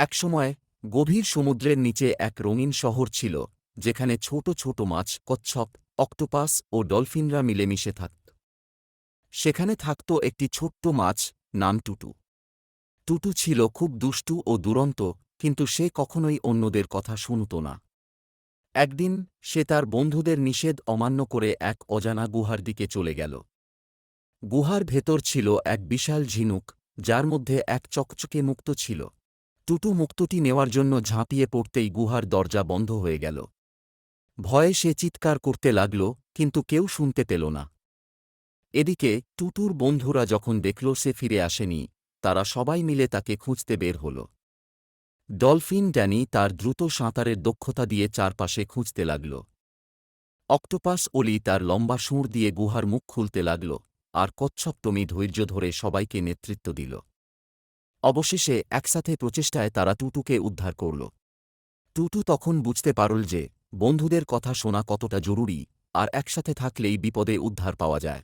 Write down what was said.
একসময় গভীর সমুদ্রের নিচে এক রঙিন শহর ছিল, যেখানে ছোট ছোট মাছ, কচ্ছপ, অক্টোপাস ও ডলফিনরা মিলেমিশে থাকত সেখানে থাকত একটি ছোট্ট মাছ নাম টুটু। টুটু ছিল খুব দুষ্টু ও দুরন্ত, কিন্তু সে কখনোই অন্যদের কথা শুনত না। একদিন সে তার বন্ধুদের নিষেধ অমান্য করে এক অজানা গুহার দিকে চলে গেল। গুহার ভেতর ছিল এক বিশাল ঝিনুক, যার মধ্যে এক চকচকে মুক্ত ছিল। টুটু মুক্তটি নেওয়ার জন্য ঝাঁপিয়ে পড়তেই গুহার দরজা বন্ধ হয়ে গেল। ভয়ে সে চিৎকার করতে লাগল, কিন্তু কেউ শুনতে পেল না। এদিকে টুটুর বন্ধুরা যখন দেখল সে ফিরে আসেনি, তারা সবাই মিলে তাকে খুঁজতে বের হল। ডলফিন ড্যানি তার দ্রুত সাঁতারের দক্ষতা দিয়ে চারপাশে খুঁজতে লাগল। অক্টোপাস অলি তার লম্বা সুঁড় দিয়ে গুহার মুখ খুলতে লাগল, আর কচ্ছপ ধৈর্য ধরে সবাইকে নেতৃত্ব দিল। অবশেষে একসাথে প্রচেষ্টায় তারা টুটুকে উদ্ধার করল। টুটু তখন বুঝতে পারল যে বন্ধুদের কথা শোনা কতটা জরুরি আর একসাথে থাকলেই বিপদে উদ্ধার পাওয়া যায়।